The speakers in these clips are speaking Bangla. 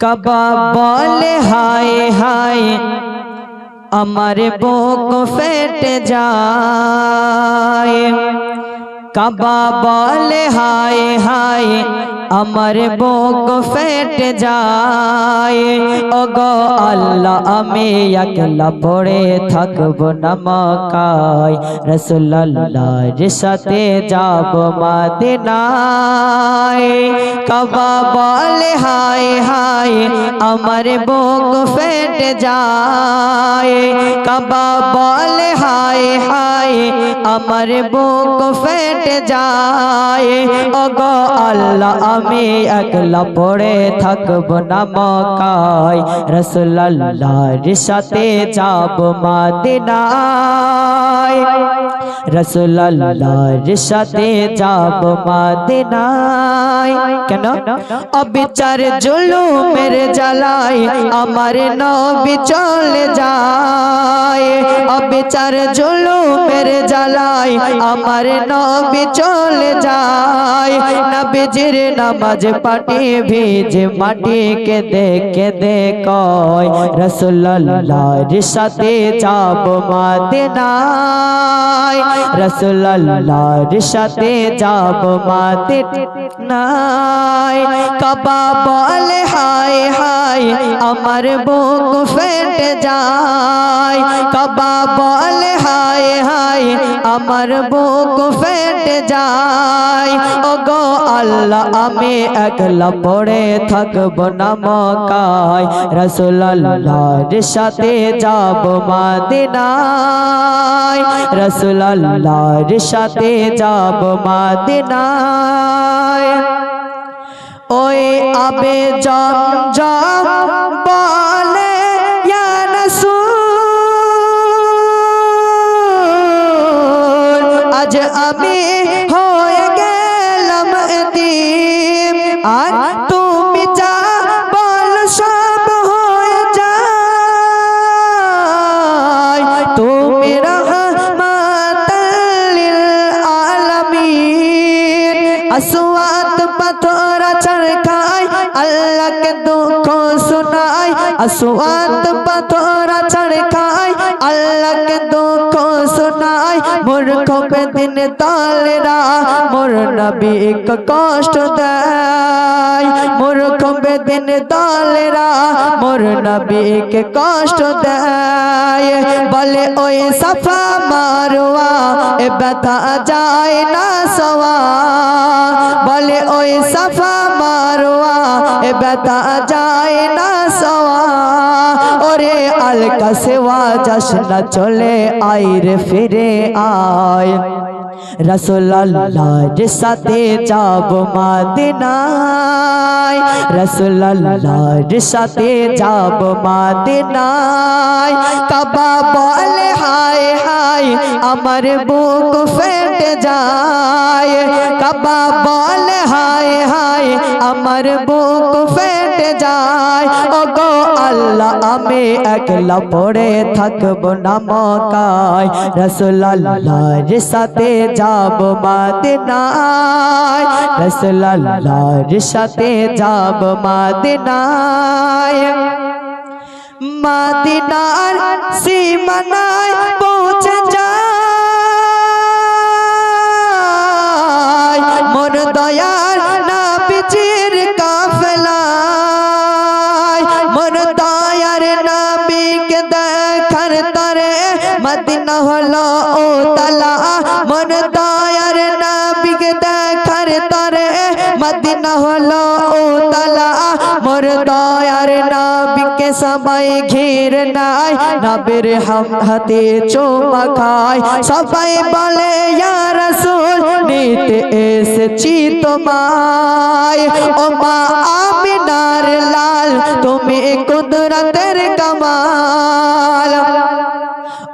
কবা বলে হায় হায় আমার বুক ফেটে যায় কাবা বলে হায় হায় আমার বুক ফেটে যায়। ও গো আল্লাহ, আমি একলা পড়ে থাকব না মকায় রসুল্লাহর সাথে যাব মাদিনায়। কাবা বলে, হায় হায়, আমার বুক ফেটে যায়। কাবা বলে, হায় হায়, আমার বুক ফেটে যায়। ও গো আল্লাহ আমি একলা পড়ে থাকব না মকায় রসুল্লাহর সাথে যাব মাদিনায়। রসুল্লাহর সাথে যাব মাদিনায়। কেন? অবিচার জুলুমের জ্বালায় আমার নবী চলে যায়। অবিচার জুলুমের জ্বালায় আমার নবী চলে যায়। নবীজির নামাজ পাটি ভিজে মাটিকে দেখে দেখয় রসুল্লাহর সাথে যাব মাদিনায় রসুল্লাহর সাথে যাব মাদিনায়। কাবা বলে, হায় হায়, আমার বুক ফেটে যায়। কাবা বলে, হায় হায় আমার বুক ফেটে যায়। ও গো আল্লাহ, আমি একলা পড়ে থাকব না মকায় রসুল্লাহর সাথে যাব মাদিনায়। রসুল্লাহর সাথে যাব মাদিনায়। ওই আবে জম জম বলে আসওয়াত পাথরা চড়কায় আল্লাহকে দুঃখ শোনায়। আসওয়াত পাথরা চড়কায় আল্লাহকে দুঃখ শোনায়। মূর্খ বেদিন তালেরা মোর নবী কষ্ট দেয়। মূর্খ বেদিন তালেরা মোর নবীকে কষ্ট দেয় বলে ওই সাফা মারোয়া এ ব্যথা যায় না সওয়া বলে ওই সাফা মারোয়া এ ব্যথা যায় না সওয়া ওরে আলকা সেওয়া জশ্ন চলে আয় রে ফিরে আয় রসুল্লাহর সাথে যাব মাদিনায়। রসুল্লাহর সাথে যাব মাদিনায়। কাবা বলে, হায় হায়, আমার বুক ফেটে যায়। কাবা বলে, হায় হায়, আমার বুক ফেটে যায়। ও গো আল্লাহ, আমি একলা পড়ে থাকব না মকায় রসুল্লাহর সাথে যাব মাদিনায়। রসুল্লাহর সাথে যাব মাদিনায়। মাদিনার সীমানায় মদিনা হলো ও তালা মোর দয়ার নবীকে সবাই ঘির নাই। নবীর হাতে চোমা খায়। সবাই বলে রাসূল, নিতে এসেছি তোমায়। ও মা আমিনার লাল, তুমি কুদরতের কমাল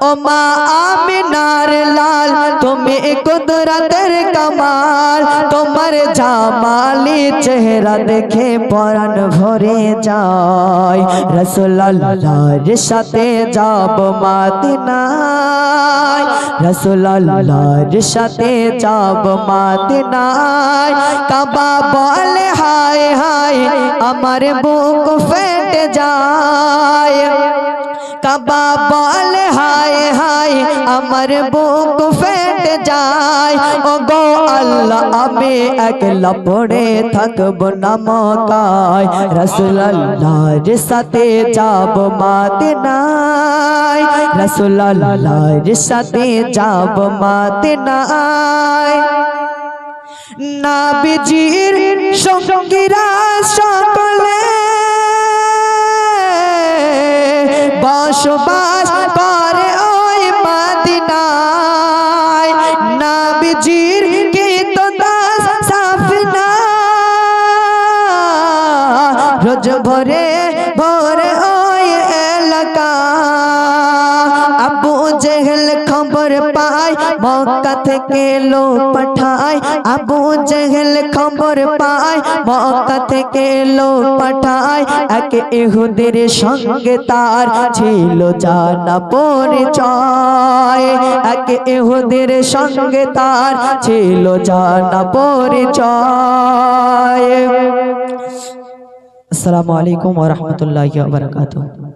ও ও মা আমিনার লাল, তুমি কুদরতের কমাল। তোমার জামালি চেহারা দেখে পরাণ ভরে যায়। রসুল্লাহর সাথে যাব মাদিনায়। রসুল্লাহর সাথে যাব মাদিনায়। কাবা বলে, হায় হায়, আমার বুক ফেটে যায়। কাবা বলে, হায় হায়, আমার বুক ফেটে যায়। ও গো আল্লাহ, আমি একলা পড়ে থাকব না মকায় রসুল্লাহর সাথে যাব মাদিনায়। রসুল্লাহর সাথে যাব মাদিনায়। নাবিজির সঙ্গীরা সকলে বসবাস করে ওই মাদিনায়। নাবিজির গীত দাস সাফিনা। রোজ ভরে ভরে মক্কা থেকে লো পাঠায়, আবু জেহেল খবর পায়। মক্কা থেকে লো পাঠায়, এক ইহুদের সঙ্গে তার ছিল জানা পরিচয়। এক ইহুদের সঙ্গে তার ছিল জানা পরিচয়। আসসালামু আলাইকুম ওয়া রাহমাতুল্লাহি ওয়া বারাকাতুহু।